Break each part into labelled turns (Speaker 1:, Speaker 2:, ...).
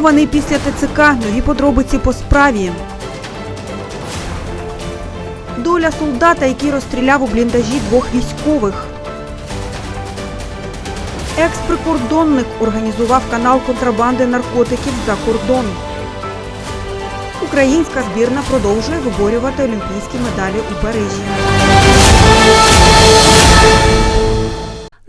Speaker 1: Травмований після ТЦК. Нові подробиці по справі. Доля солдата, який розстріляв у бліндажі двох військових. Екс-прикордонник організував канал контрабанди наркотиків за кордон. Українська збірна продовжує виборювати олімпійські медалі у Парижі.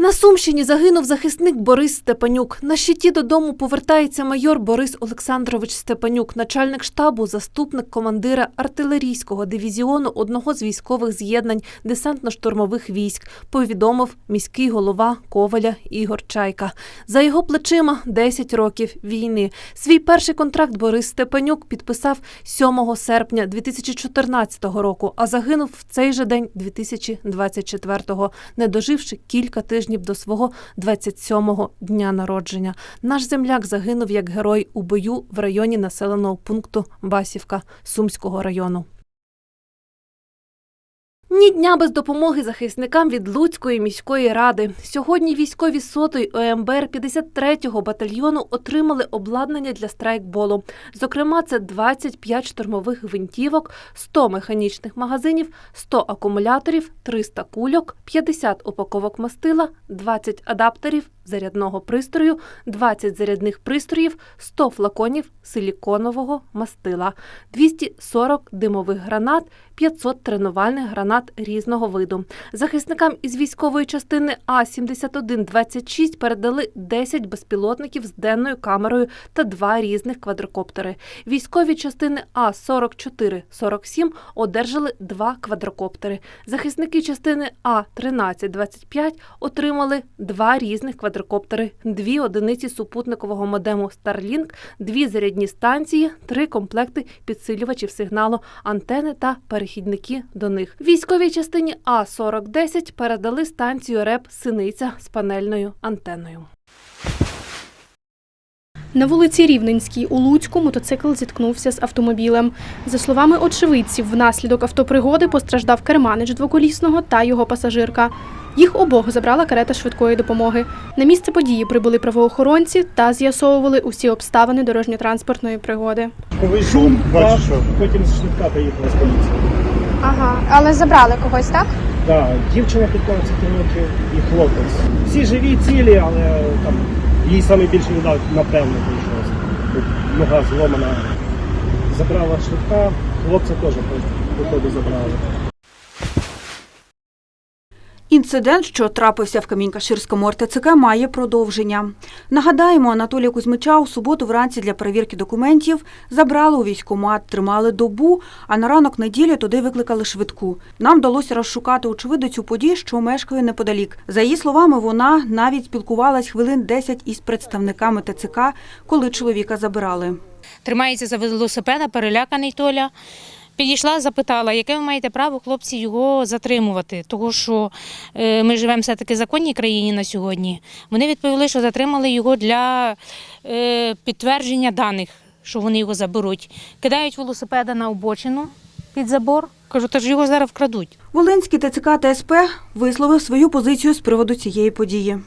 Speaker 2: На Сумщині загинув захисник Борис Степанюк. На щиті додому повертається майор Борис Олександрович Степанюк, начальник штабу, заступник командира артилерійського дивізіону одного з військових з'єднань десантно-штурмових військ, повідомив міський голова Коваля Ігор Чайка. За його плечима 10 років війни. Свій перший контракт Борис Степанюк підписав 7 серпня 2014 року, а загинув в цей же день 2024-го, не доживши кілька тижнів до свого 27-го дня народження. Наш земляк загинув як герой у бою в районі населеного пункту Басівка Сумського району. Ні дня без допомоги захисникам від Луцької міської ради. Сьогодні військові сотої ОМБР 53-го батальйону отримали обладнання для страйкболу. Зокрема, це 25 штурмових гвинтівок, 100 механічних магазинів, 100 акумуляторів, 300 кульок, 50 упаковок мастила, 20 адаптерів зарядного пристрою, 20 зарядних пристроїв, 100 флаконів силіконового мастила, 240 димових гранат, 500 тренувальних гранат різного виду. Захисникам із військової частини А-7126 передали 10 безпілотників з денною камерою та два різних квадрокоптери. Військові частини А-4447 одержали два квадрокоптери. Захисники частини А-1325 отримали два різних квадрокоптери, дві одиниці супутникового модему Starlink, дві зарядні станції, три комплекти підсилювачів сигналу, антени та перехідники до них. Військовій частині А-4010 передали станцію РЕП Синиця з панельною антеною.
Speaker 3: На вулиці Рівненській у Луцьку мотоцикл зіткнувся з автомобілем. За словами очевидців, внаслідок автопригоди постраждав керманич двоколісного та його пасажирка. Їх обох забрала карета швидкої допомоги. На місце події прибули правоохоронці та з'ясовували усі обставини дорожньо-транспортної пригоди.
Speaker 4: Шум, бачиш, що потім швидка приїхала з поліції.
Speaker 5: Ага, але забрали когось, так?
Speaker 4: Так, дівчина 15 років і хлопець. Всі живі, цілі, але там їй саме більше віддав, напевно, прийшлося. Тут Нога зломана. Забрала швидка, хлопця теж по походу забрали.
Speaker 1: Інцидент, що трапився в Камінь-Каширському РТЦК, має продовження. Нагадаємо, Анатолія Кузьмича у суботу вранці для перевірки документів забрали у військкомат, тримали добу, а на ранок неділі туди викликали швидку. Нам вдалося розшукати очевидицю подій, що мешкає неподалік. За її словами, вона навіть спілкувалась хвилин 10 із представниками ТЦК, коли чоловіка забирали.
Speaker 6: тримається за велосипеда, переляканий Толя. Підійшла, запитала, яке ви маєте право, хлопці, його затримувати, тому що е, ми живемо все-таки в законній країні на сьогодні. Вони відповіли, що затримали його для е, підтвердження даних, що вони його заберуть. Кидають велосипеда на обочину під забор. Кажу, та ж його зараз вкрадуть.
Speaker 1: Волинський ТЦК та СП висловив свою позицію з приводу цієї події.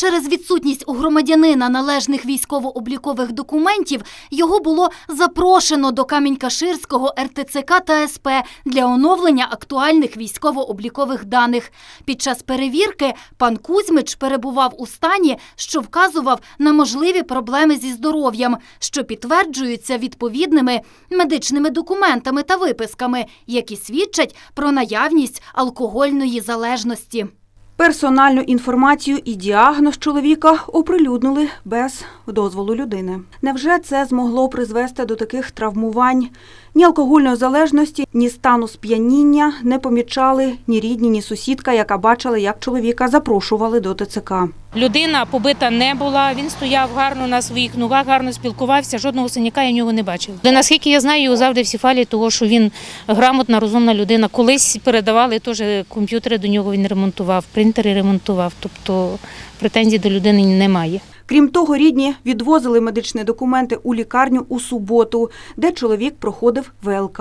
Speaker 7: Через відсутність у громадянина належних військово-облікових документів його було запрошено до Камінь-Каширського РТЦК та СП для оновлення актуальних військово-облікових даних. Під час перевірки пан Кузьмич перебував у стані, що вказував на можливі проблеми зі здоров'ям, що підтверджуються відповідними медичними документами та виписками, які свідчать про наявність алкогольної залежності.
Speaker 1: Персональну інформацію і діагноз чоловіка оприлюднили без дозволу людини. Невже це змогло призвести до таких травмувань? Ні алкогольної залежності, ні стану сп'яніння не помічали ні рідні, ні сусідка, яка бачила, як чоловіка запрошували до ТЦК.
Speaker 6: Людина побита не була, він стояв гарно на своїх ногах, гарно спілкувався, жодного синяка я нього не бачив. Наскільки я знаю, його завжди всі фалі, того що він грамотна, розумна людина. Колись передавали теж комп'ютери до нього, він ремонтував, принтери ремонтував. Тобто претензій до людини немає.
Speaker 1: Крім того, рідні відвозили медичні документи у лікарню у суботу, де чоловік проходив ВЛК.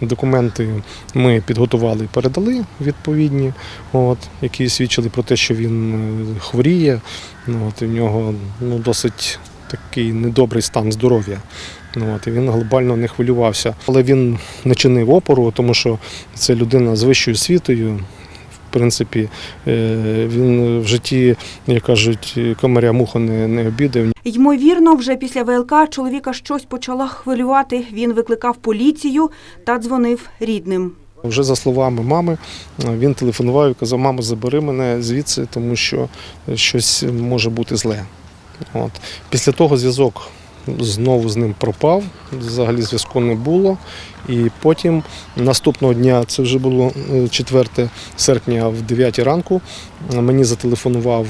Speaker 8: Документи ми підготували і передали відповідні, от, які свідчили про те, що він е, хворіє. От, в нього ну, досить такий недобрий стан здоров'я. От, і він глобально не хвилювався. Але він не чинив опору, тому що це людина з вищою освітою. В принципі, е, він в житті, як кажуть, комаря муху не, не обідав.
Speaker 1: Ймовірно, вже після ВЛК чоловіка щось почало хвилювати. Він викликав поліцію та дзвонив рідним.
Speaker 8: Вже за словами мами, він телефонував і казав, мамо, забери мене звідси, тому що щось може бути зле. От. Після того зв'язок знову з ним пропав, взагалі зв'язку не було. І потім наступного дня, це вже було е, 4 серпня в 9 ранку, мені зателефонував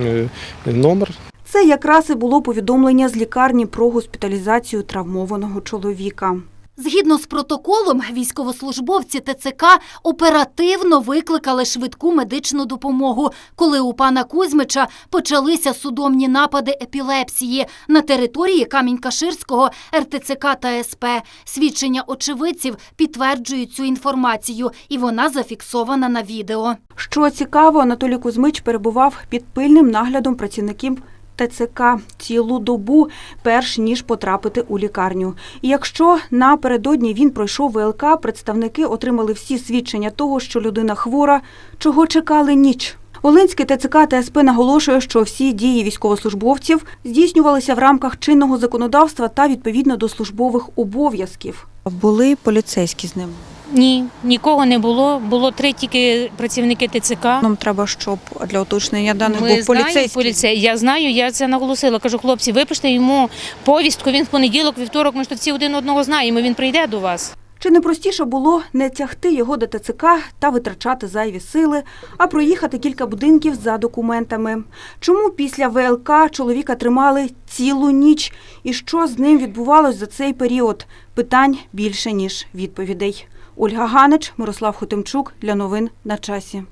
Speaker 8: е, номер
Speaker 1: Це якраз і було повідомлення з лікарні про госпіталізацію травмованого чоловіка.
Speaker 7: Згідно з протоколом, військовослужбовці ТЦК оперативно викликали швидку медичну допомогу, коли у пана Кузьмича почалися судомні напади епілепсії на території Камінь-Каширського РТЦК та СП. Свідчення очевидців підтверджують цю інформацію, і вона зафіксована на відео.
Speaker 1: Що цікаво, Анатолій Кузьмич перебував під пильним наглядом працівників ТЦК цілу добу, перш ніж потрапити у лікарню. І якщо напередодні він пройшов ВЛК, представники отримали всі свідчення того, що людина хвора, чого чекали ніч. Волинський ТЦК та СП наголошує, що всі дії військовослужбовців здійснювалися в рамках чинного законодавства та відповідно до службових обов'язків.
Speaker 9: Були поліцейські з ним.
Speaker 6: Ні, нікого не було. Було три тільки працівники ТЦК.
Speaker 9: Нам треба, щоб для уточнення даних був поліцейський.
Speaker 6: поліцей. Я знаю, я це наголосила. Кажу, хлопці, випиште йому повістку. Він в понеділок, вівторок, ми ж всі один одного знаємо. Він прийде до вас.
Speaker 1: Чи не простіше було не тягти його до ТЦК та витрачати зайві сили, а проїхати кілька будинків за документами? Чому після ВЛК чоловіка тримали цілу ніч? І що з ним відбувалось за цей період? Питань більше, ніж відповідей. Ольга Ганич, Мирослав Хотимчук для новин на часі.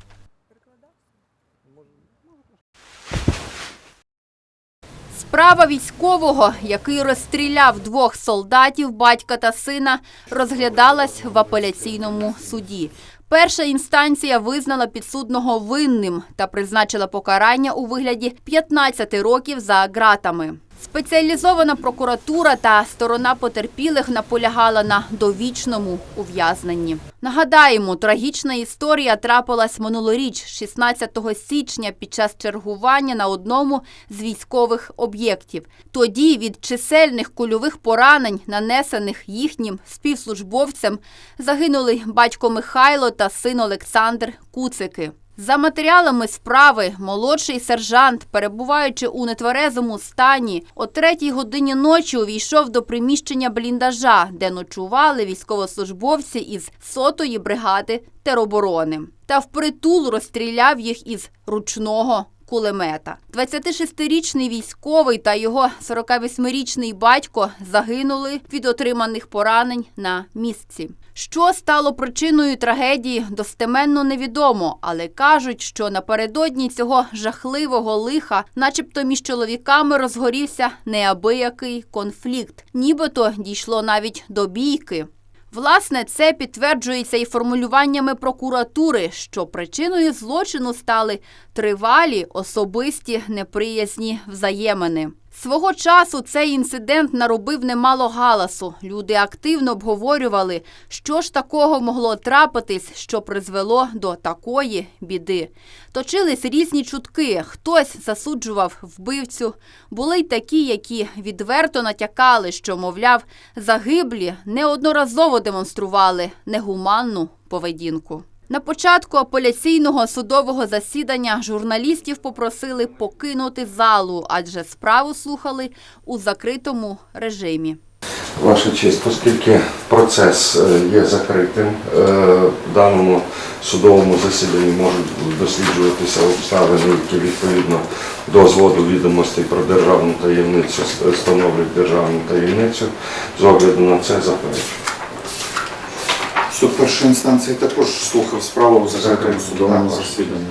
Speaker 10: Справа військового, який розстріляв двох солдатів, батька та сина, розглядалась в апеляційному суді. Перша інстанція визнала підсудного винним та призначила покарання у вигляді 15 років за ґратами. Спеціалізована прокуратура та сторона потерпілих наполягала на довічному ув'язненні. Нагадаємо, трагічна історія трапилась минулоріч, 16 січня, під час чергування на одному з військових об'єктів. Тоді від чисельних кульових поранень, нанесених їхнім співслужбовцям, загинули батько Михайло та син Олександр Куцики. За матеріалами справи, молодший сержант, перебуваючи у нетверезому стані, о третій годині ночі увійшов до приміщення бліндажа, де ночували військовослужбовці із сотої бригади тероборони, та впритул розстріляв їх із ручного кулемета. 26-річний військовий та його 48-річний батько загинули від отриманих поранень на місці. Що стало причиною трагедії, достеменно невідомо, але кажуть, що напередодні цього жахливого лиха, начебто між чоловіками розгорівся неабиякий конфлікт, нібито дійшло навіть до бійки. Власне, це підтверджується і формулюваннями прокуратури, що причиною злочину стали тривалі особисті неприязні взаємини. Свого часу цей інцидент наробив немало галасу. Люди активно обговорювали, що ж такого могло трапитись, що призвело до такої біди. Точились різні чутки. Хтось засуджував вбивцю. Були й такі, які відверто натякали, що, мовляв, загиблі неодноразово демонстрували негуманну поведінку. На початку апеляційного судового засідання журналістів попросили покинути залу, адже справу слухали у закритому режимі.
Speaker 11: Ваша честь, оскільки процес е, є закритим, е, в даному судовому засіданні можуть досліджуватися обставини, які відповідно до зводу відомостей про державну таємницю становлять державну таємницю. З огляду на це заперечую.
Speaker 12: Суд першої інстанції також слухав справу у закритому судовому засіданні.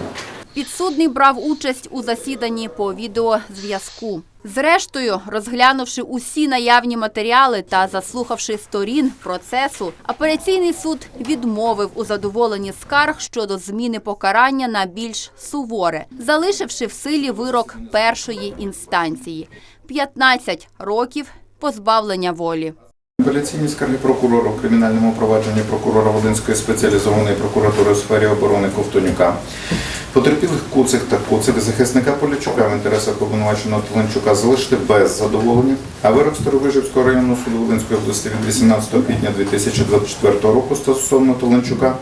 Speaker 10: Підсудний брав участь у засіданні по відеозв'язку. Зрештою, розглянувши усі наявні матеріали та заслухавши сторін процесу, апеляційний суд відмовив у задоволенні скарг щодо зміни покарання на більш суворе, залишивши в силі вирок першої інстанції 15 років позбавлення волі.
Speaker 12: Апеляційні скарги прокурора у кримінальному провадженні прокурора Водинської спеціалізованої прокуратури у сфері оборони Ковтонюка. Потерпілих Куцик та Куцик, захисника Полячука в інтересах обвинуваченого Тленчука залишити без задоволення, а вирок Старовижівського районного суду Волинської області від 18 квітня 2024 року стосовно Толенчука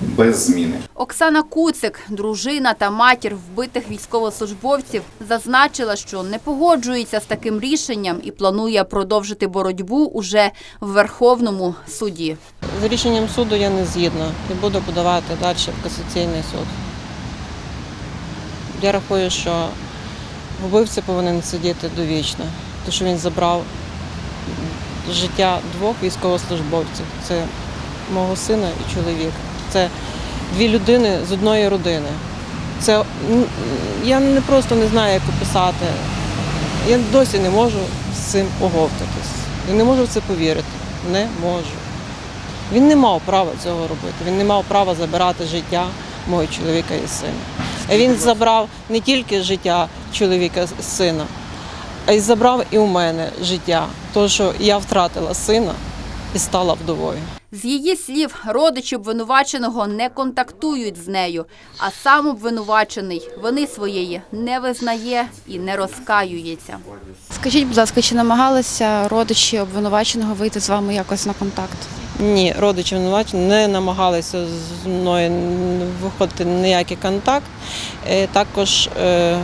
Speaker 12: без зміни.
Speaker 10: Оксана Куцик, дружина та матір вбитих військовослужбовців, зазначила, що не погоджується з таким рішенням і планує продовжити боротьбу уже в Верховному суді.
Speaker 13: З рішенням суду я не згідна і буду подавати далі в касаційний суд. Я рахую, що вбивця повинен сидіти довічно, тому що він забрав життя двох військовослужбовців. Це мого сина і чоловіка. Це дві людини з одної родини. Це я не просто не знаю, як описати. Я досі не можу з цим оговтатись. Я не можу в це повірити. Не можу. Він не мав права цього робити. Він не мав права забирати життя мого чоловіка і сина. Він забрав не тільки життя чоловіка з сина, а й забрав і у мене життя, тому що я втратила сина і стала вдовою.
Speaker 10: З її слів, родичі обвинуваченого не контактують з нею, а сам обвинувачений вини своєї не визнає і не розкаюється.
Speaker 9: Скажіть, будь ласка, чи намагалися родичі обвинуваченого вийти з вами якось на контакт?
Speaker 13: Ні, родичі обвинувачені не намагалися з мною виходити ніякий контакт. Е, Також е,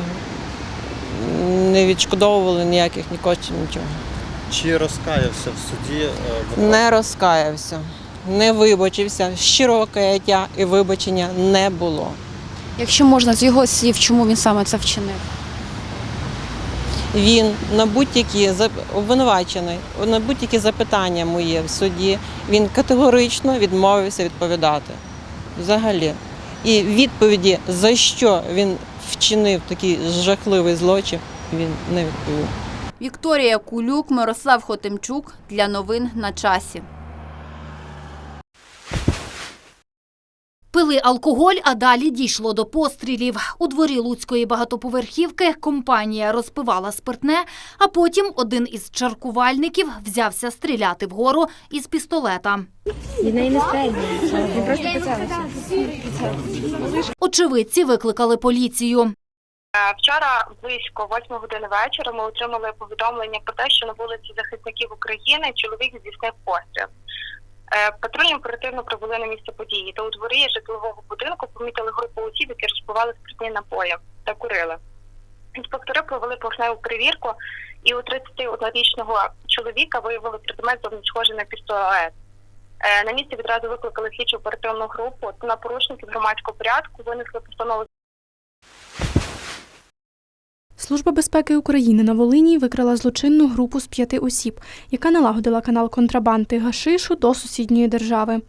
Speaker 13: не відшкодовували ніяких ні коштів, нічого.
Speaker 14: Чи розкаявся в суді? е,
Speaker 13: Не розкаявся, не вибачився. Щирого каяття і вибачення не було.
Speaker 9: Якщо можна з його слів, чому він саме це вчинив?
Speaker 13: Він на будь-які обвинувачений, на будь-які запитання мої в суді, він категорично відмовився відповідати. Взагалі. І відповіді, за що він вчинив такий жахливий злочин, він не відповів.
Speaker 10: Вікторія Кулюк, Мирослав Хотимчук для новин на часі.
Speaker 7: Пили алкоголь, а далі дійшло до пострілів. У дворі Луцької багатоповерхівки компанія розпивала спиртне, а потім один із чаркувальників взявся стріляти вгору із пістолета. Очевидці викликали поліцію.
Speaker 5: Вчора близько 8 години вечора ми отримали повідомлення про те, що на вулиці захисників України чоловік здійснив постріл. Е, Патрульні оперативно прибули на місце події, та у дворі житлового будинку помітили групу осіб, які розпивали спиртні напої та курили. Інспектори провели поверхневу перевірку, і у 31-річного чоловіка виявили предмет зовні схожий на пістолет. Е, На місці відразу викликали слідчу оперативну групу. На порушників громадського порядку винесли постанову
Speaker 3: Служба безпеки України на Волині викрила злочинну групу з п'яти осіб, яка налагодила канал контрабанди гашишу до сусідньої держави.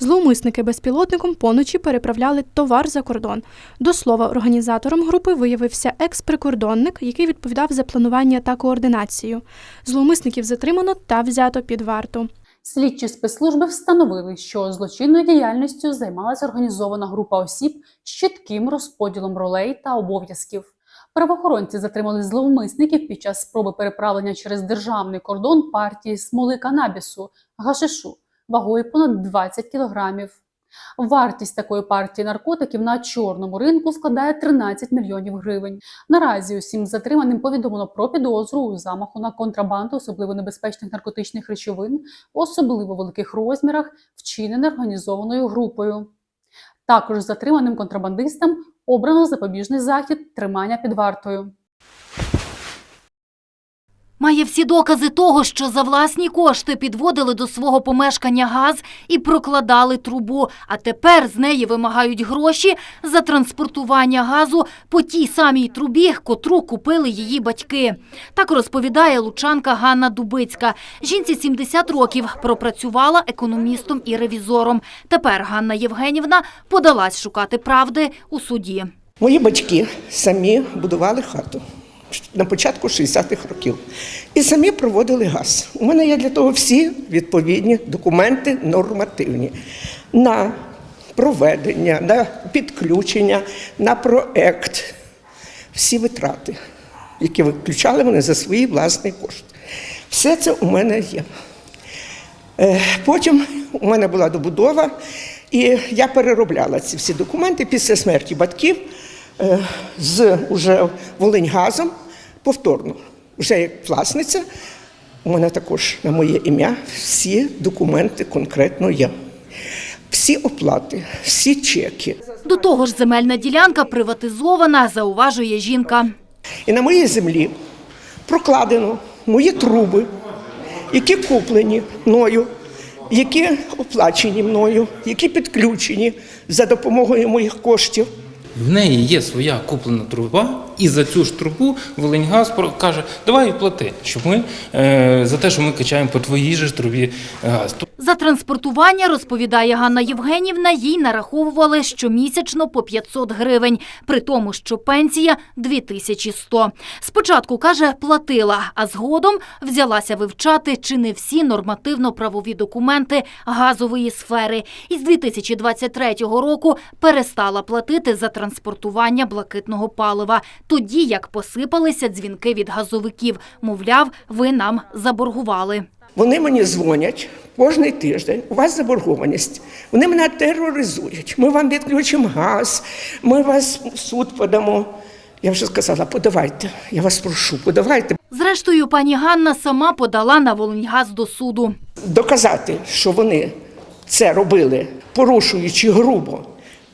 Speaker 3: Зловмисники безпілотником поночі переправляли товар за кордон. До слова, організатором групи виявився екс-прикордонник, який відповідав за планування та координацію. Зловмисників затримано та взято під варту.
Speaker 15: Слідчі спецслужби встановили, що злочинною діяльністю займалася організована група осіб з чітким розподілом ролей та обов'язків. Правоохоронці затримали зловмисників під час спроби переправлення через державний кордон партії смоли канабісу гашишу вагою понад 20 кілограмів. Вартість такої партії наркотиків на чорному ринку складає 13 мільйонів гривень. Наразі усім затриманим повідомлено про підозру у замаху на контрабанду особливо небезпечних наркотичних речовин особливо великих розмірах, вчинене організованою групою. Також затриманим контрабандистам обрано запобіжний захід тримання під вартою.
Speaker 7: Має всі докази того, що за власні кошти підводили до свого помешкання газ і прокладали трубу, а тепер з неї вимагають гроші за транспортування газу по тій самій трубі, котру купили її батьки. Так розповідає лучанка Ганна Дубицька. Жінці 70 років пропрацювала економістом і ревізором. Тепер Ганна Євгенівна подалась шукати правди у суді.
Speaker 16: Мої батьки самі будували хату. На початку 60-х років. І самі проводили газ. У мене є для того всі відповідні документи нормативні на проведення, на підключення, на проект. Всі витрати, які виключали вони за свої власні кошти. Все це у мене є. Е, Потім у мене була добудова, і я переробляла ці всі документи після смерті батьків з уже Волиньгазом повторно. Вже як власниця, у мене також на моє ім'я всі документи конкретно є. Всі оплати, всі чеки.
Speaker 7: До того ж, земельна ділянка приватизована, зауважує жінка.
Speaker 16: І на моїй землі прокладено мої труби, які куплені мною, які оплачені мною, які підключені за допомогою моїх коштів.
Speaker 17: В неї є своя куплена труба, і за цю ж трубу Волиньгаз каже, давай плати, щоб ми е, за те, що ми качаємо по твоїй же трубі газ.
Speaker 7: За транспортування, розповідає Ганна Євгенівна, їй нараховували щомісячно по 500 гривень, при тому, що пенсія – 2100. Спочатку, каже, платила, а згодом взялася вивчати, чи не всі нормативно-правові документи газової сфери. І з 2023 року перестала платити за транспортування блакитного палива. Тоді, як посипалися дзвінки від газовиків, мовляв, ви нам заборгували.
Speaker 16: Вони мені дзвонять кожний тиждень. У вас заборгованість. Вони мене тероризують. Ми вам відключимо газ, ми вас в суд подамо. Я вже сказала, подавайте. Я вас прошу, подавайте.
Speaker 7: Зрештою, пані Ганна сама подала на Волиньгаз до суду.
Speaker 16: Доказати, що вони це робили, порушуючи грубо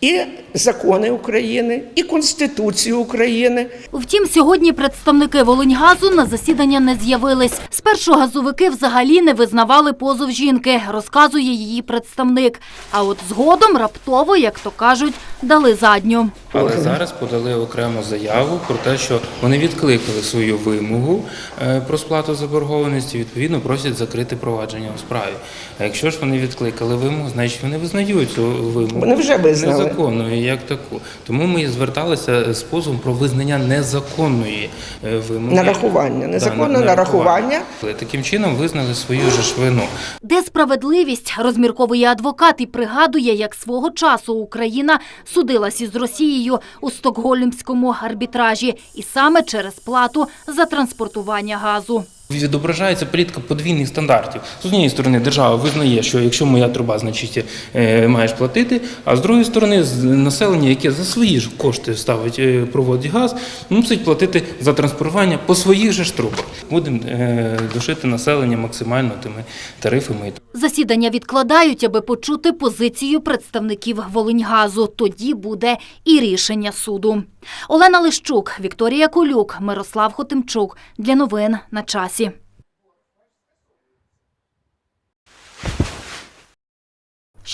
Speaker 16: і закони України, і Конституцію України.
Speaker 7: Втім, сьогодні представники Волиньгазу на засідання не з'явились. Спершу газовики взагалі не визнавали позов жінки, розказує її представник. А от згодом раптово, як то кажуть, дали задню.
Speaker 17: Але зараз подали окрему заяву про те, що вони відкликали свою вимогу е, про сплату заборгованості, відповідно просять закрити провадження у справі. А якщо ж вони відкликали вимогу, значить вони визнають цю вимогу
Speaker 16: Вони вже визнали.
Speaker 17: незаконною як таку. Тому ми зверталися з позовом про визнання незаконної е, вимоги.
Speaker 16: Нарахування. Незаконне
Speaker 17: на-
Speaker 16: нарахування.
Speaker 17: Таким чином визнали свою же ж вину.
Speaker 7: Де справедливість, розмірковує адвокат і пригадує, як свого часу Україна судилась із Росією у стокгольмському арбітражі. І саме через плату за транспортування газу.
Speaker 17: Відображається політика подвійних стандартів. З однієї сторони, держава визнає, що якщо моя труба, значить е, маєш платити. А з другої сторони, населення, яке за свої ж кошти ставить, е, проводить газ, мусить платити за транспортування по своїх же ж трубах. Будемо е, душити населення максимально тими тарифами.
Speaker 7: Засідання відкладають, аби почути позицію представників Волиньгазу. Тоді буде і рішення суду. Олена Лищук, Вікторія Колюк, Мирослав Хотимчук. Для новин на часі.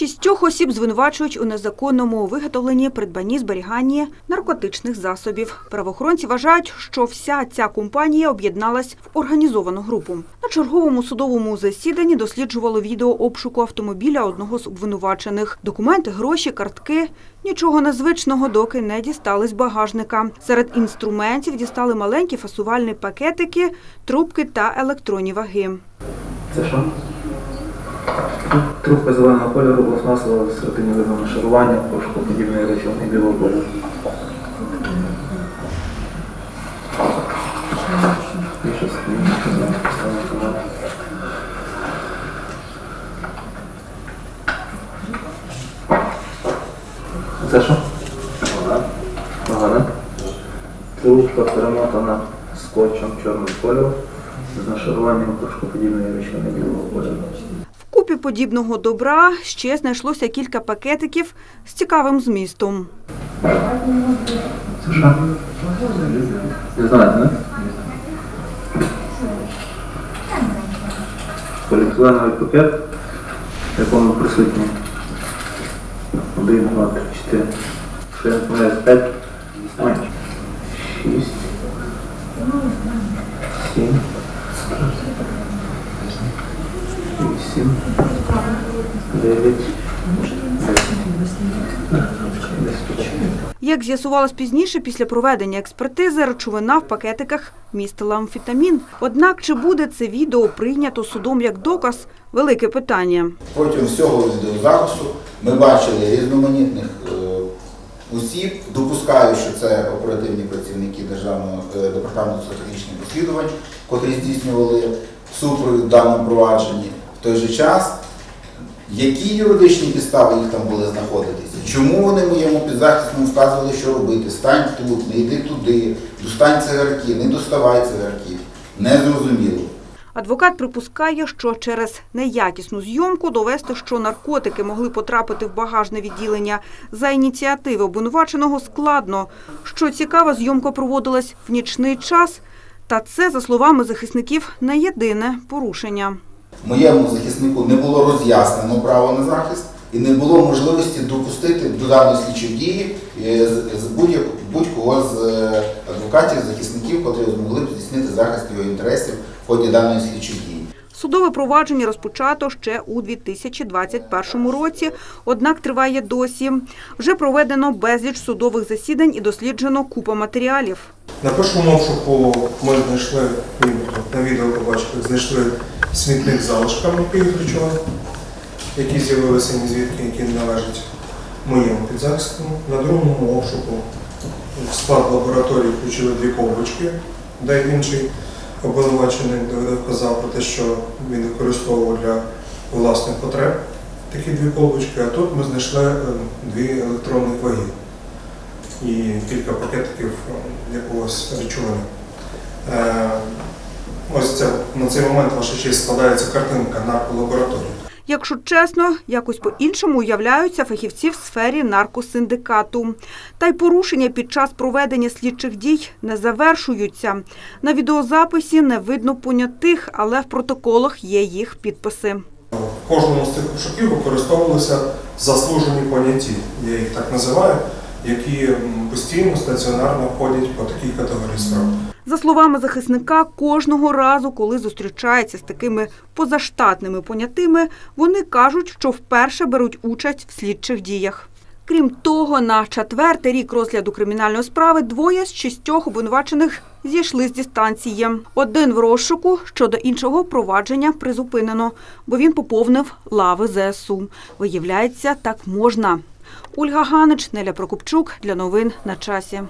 Speaker 1: Шістьох осіб звинувачують у незаконному виготовленні, придбанні, зберіганні наркотичних засобів. Правоохоронці вважають, що вся ця компанія об'єдналась в організовану групу. На черговому судовому засіданні досліджувало відео обшуку автомобіля одного з обвинувачених. Документи, гроші, картки. Нічого незвичного, доки не дістали з багажника. Серед інструментів дістали маленькі фасувальні пакетики, трубки та електронні ваги.
Speaker 18: Це що? Трубка зеленого кольору, пластмасова з ретинівидного нашарування, порошкоподібної речовини білого кольору. Це? Що? Вага. Вага, Трубка перемотана скотчем чорного кольору з нашаруванням порошкоподібної речовини білого кольору.
Speaker 1: Купі подібного добра ще знайшлося кілька пакетиків з цікавим змістом.
Speaker 18: Поліетиленовий пакет, в якому присутні 1, 2, 3, 4, що я не помиляюсь, 7, 9,
Speaker 1: Як з'ясувалось пізніше, після проведення експертизи, речовина в пакетиках містила амфетамін. Однак, чи буде це відео прийнято судом як доказ – велике питання.
Speaker 19: Протягом всього відеозапису ми бачили різноманітних е, осіб, допускаю, що це оперативні працівники Державного е, департаменту стратегічних розслідувань, котрі здійснювали супровід в даному провадженні. Той же час, які юридичні підстави їх там були знаходитися? Чому вони моєму підзахисному вказували, що робити? Стань тут, не йди туди, достань цигарки, не доставай цигарки. Незрозуміло.
Speaker 1: Адвокат припускає, що через неякісну зйомку довести, що наркотики могли потрапити в багажне відділення за ініціативи обвинуваченого складно. Що цікаво, зйомка проводилась в нічний час, та це, за словами захисників, не єдине порушення.
Speaker 19: Моєму захиснику не було роз'яснено право на захист і не було можливості допустити до даної слідчої дії е, будь-кого з е, адвокатів, захисників, котрі змогли б здійснити захист його інтересів в ході даної слідчої дії.
Speaker 1: Судове провадження розпочато ще у 2021 році, однак триває досі. Вже проведено безліч судових засідань і досліджено купа матеріалів.
Speaker 20: На першому обшуку ми знайшли, на відео побачили, знайшли смітник з залишками пільг які з'явилися звідки, які належать моєму підзахисту. На другому обшуку в склад лабораторії включили дві ковбочки, де інший обвинувачений вказав про те, що він використовував для власних потреб такі дві колбочки, а тут ми знайшли е, дві електронних ваги і кілька пакетиків е, якогось речовини. Е, Ось ця, на цей момент ваша честь складається картинка нарколабораторії.
Speaker 1: Якщо чесно, якось по-іншому уявляються фахівці в сфері наркосиндикату. Та й порушення під час проведення слідчих дій не завершуються. На відеозаписі не видно понятих, але в протоколах є їх підписи.
Speaker 20: В кожному з цих обшуків використовувалися заслужені поняті, я їх так називаю, які постійно стаціонарно ходять по такій категорії справ.
Speaker 1: За словами захисника, кожного разу, коли зустрічається з такими позаштатними понятими, вони кажуть, що вперше беруть участь в слідчих діях. Крім того, на четвертий рік розгляду кримінальної справи двоє з шістьох обвинувачених зійшли з дистанції. Один в розшуку, щодо іншого провадження призупинено, бо він поповнив лави ЗСУ. Виявляється, так можна. Ольга Ганич, Неля Прокопчук для новин на часі.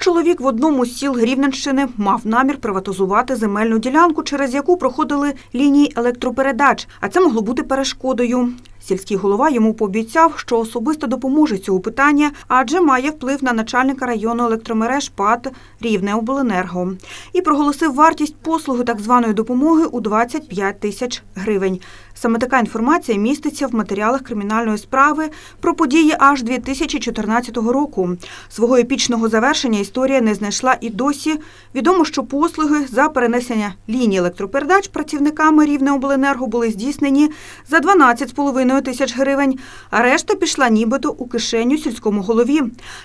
Speaker 1: Чоловік в одному з сіл Рівненщини мав намір приватизувати земельну ділянку, через яку проходили лінії електропередач, а це могло бути перешкодою. Сільський голова йому пообіцяв, що особисто допоможе цього питання, адже має вплив на начальника району електромереж ПАТ Рівне обленерго і проголосив вартість послуги так званої допомоги у 25 тисяч гривень. Саме така інформація міститься в матеріалах кримінальної справи про події аж 2014 року. Свого епічного завершення історія не знайшла і досі. Відомо, що послуги за перенесення лінії електропередач працівниками Рівнеобленерго були здійснені за 12,5 тисяч гривень, а решта пішла нібито у кишеню сільському голові.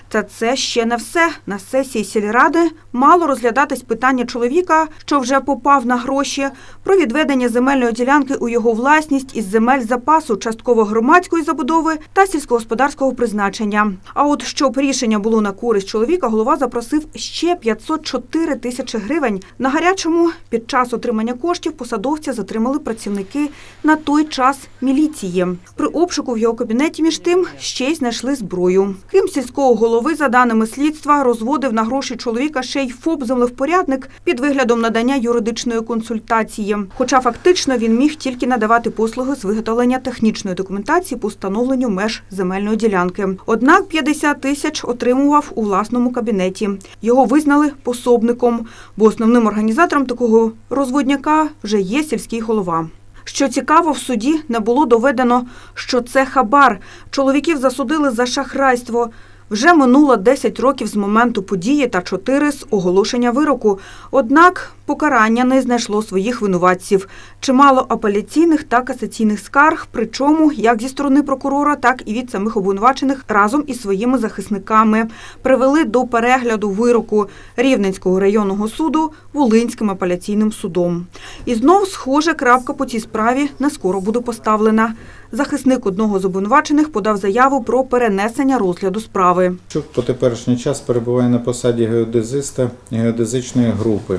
Speaker 1: Та це ще не все. На сесії сільради мало розглядатись питання чоловіка, що вже попав на гроші, про відведення земельної ділянки у його власність із земель запасу частково громадської забудови та сільськогосподарського призначення. А от щоб рішення було на користь чоловіка, голова запросив ще 504 тисячі гривень. На гарячому під час отримання коштів посадовця затримали працівники на той час міліції. При обшуку в його кабінеті між тим ще й знайшли зброю. Крім сільського голови, за даними слідства, розводив на гроші чоловіка ще й ФОП землевпорядник під виглядом надання юридичної консультації. Хоча фактично він міг тільки надавати послуги з виготовлення технічної документації по встановленню меж земельної ділянки. Однак 50 тисяч отримував у власному кабінеті. Його визнали пособником, бо основним організатором такого розводняка вже є сільський голова. Що цікаво, в суді не було доведено, що це хабар. Чоловіків засудили за шахрайство. Вже минуло 10 років з моменту події та 4 з оголошення вироку. Однак покарання не знайшло своїх винуватців. Чимало апеляційних та касаційних скарг, причому як зі сторони прокурора, так і від самих обвинувачених разом із своїми захисниками, привели до перегляду вироку Рівненського районного суду Волинським апеляційним судом. І знов, схоже, крапка по цій справі не скоро буде поставлена. Захисник одного з обвинувачених подав заяву про перенесення розгляду справи.
Speaker 21: Чук по теперішній час перебуває на посаді геодезиста геодезичної групи,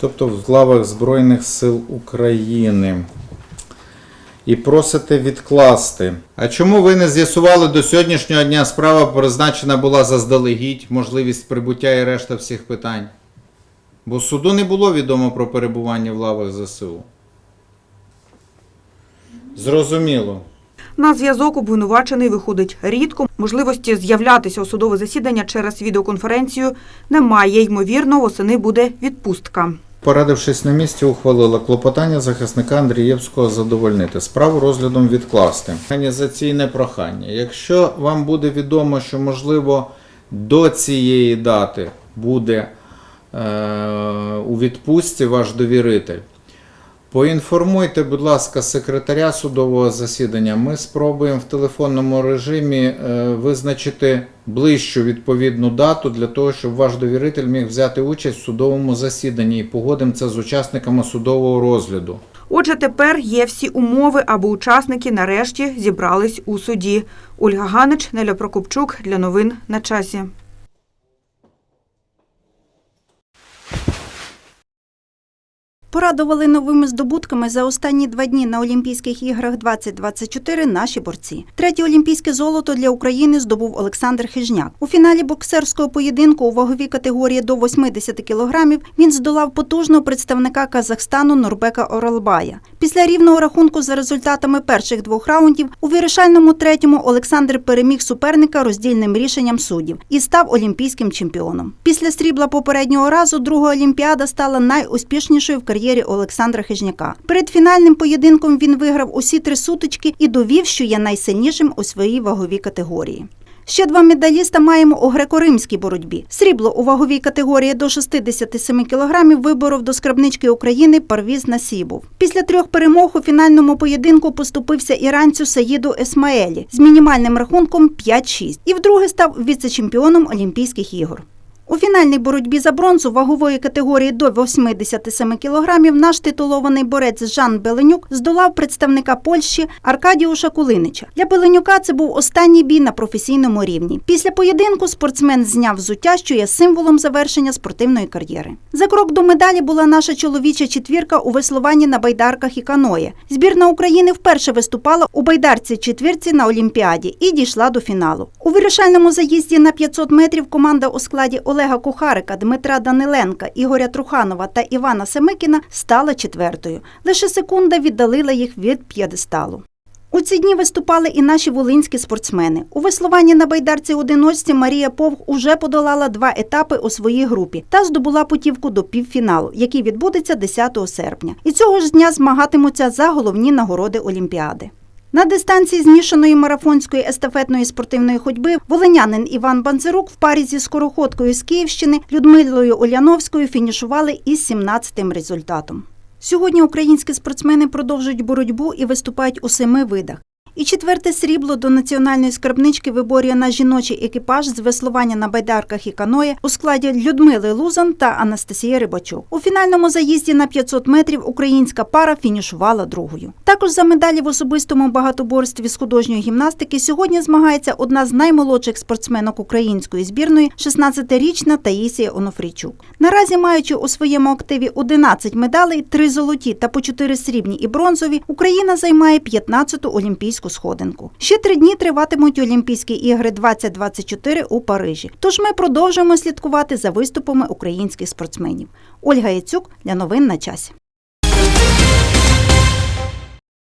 Speaker 21: тобто в лавах Збройних сил України. І просите відкласти. А чому ви не з'ясували до сьогоднішнього дня справа призначена була заздалегідь, можливість прибуття і решта всіх питань? Бо суду не було відомо про перебування в лавах ЗСУ. Зрозуміло.
Speaker 1: На зв'язок обвинувачений виходить рідко. Можливості з'являтися у судове засідання через відеоконференцію немає. Ймовірно, восени буде відпустка.
Speaker 21: Порадившись на місці, ухвалила клопотання захисника Андрієвського задовольнити, справу розглядом відкласти. Організаційне прохання. Якщо вам буде відомо, що можливо до цієї дати буде е, у відпустці ваш довіритель, поінформуйте, будь ласка, секретаря судового засідання. Ми спробуємо в телефонному режимі е, визначити ближчу відповідну дату для того, щоб ваш довіритель міг взяти участь в судовому засіданні і погодимо це з учасниками судового розгляду.
Speaker 1: Отже, тепер є всі умови, аби учасники нарешті зібрались у суді. Ольга Ганич, Неля Прокопчук для новин на часі.
Speaker 22: Порадували новими здобутками за останні два дні на Олімпійських іграх 2024 наші борці. Третє олімпійське золото для України здобув Олександр Хижняк. У фіналі боксерського поєдинку у ваговій категорії до 80 кілограмів він здолав потужного представника Казахстану Нурбека Оралбая. Після рівного рахунку за результатами перших двох раундів у вирішальному третьому Олександр переміг суперника роздільним рішенням суддів і став олімпійським чемпіоном. Після срібла попереднього разу друга олімпіада стала найуспішнішою в кар'єрі Олександра Хижняка. Перед фінальним поєдинком він виграв усі три сутички і довів, що є найсильнішим у своїй ваговій категорії. Ще два медаліста маємо у греко-римській боротьбі. Срібло у ваговій категорії до 67 кілограмів виборов до скарбнички України Парвіз Насібов. Після трьох перемог у фінальному поєдинку поступився іранцю Саїду Есмаелі з мінімальним рахунком 5-6 і вдруге став віце-чемпіоном Олімпійських ігор. У фінальній боротьбі за бронзу вагової категорії до 87 кілограмів наш титулований борець Жан Беленюк здолав представника Польщі Аркадіуша Кулинича. Для Беленюка це був останній бій на професійному рівні. Після поєдинку спортсмен зняв взуття, що є символом завершення спортивної кар'єри. За крок до медалі була наша чоловіча четвірка у веслуванні на байдарках і каної. Збірна України вперше виступала у байдарці четвірці на Олімпіаді і дійшла до фіналу. У вирішальному заїзді на 500 метрів команда у складі Олега Кухарика, Дмитра Даниленка, Ігоря Труханова та Івана Семикіна стала четвертою. Лише секунда віддалила їх від п'єдесталу. У ці дні виступали і наші волинські спортсмени. У веслуванні на байдарці одиночці Марія Повх уже подолала два етапи у своїй групі та здобула путівку до півфіналу, який відбудеться 10 серпня. І цього ж дня змагатимуться за головні нагороди Олімпіади. На дистанції змішаної марафонської естафетної спортивної ходьби волинянин Іван Банзирук в парі зі скороходкою з Київщини Людмилою Оляновською фінішували із 17-тим результатом. Сьогодні українські спортсмени продовжують боротьбу і виступають у семи видах. І четверте срібло до національної скарбнички виборює наш жіночий екіпаж з веслування на байдарках і каної у складі Людмили Лузан та Анастасії Рибачук. У фінальному заїзді на 500 метрів українська пара фінішувала другою. Також за медалі в особистому багатоборстві з художньої гімнастики сьогодні змагається одна з наймолодших спортсменок української збірної 16-річна Таїсія Онофрійчук. Наразі маючи у своєму активі 11 медалей, 3 золоті та по 4 срібні і бронзові, Україна займає 15-ту олімпійську сходинку. Ще три дні триватимуть Олімпійські ігри 2024 у Парижі. Тож ми продовжуємо слідкувати за виступами українських спортсменів. Ольга Яцюк для новин на часі.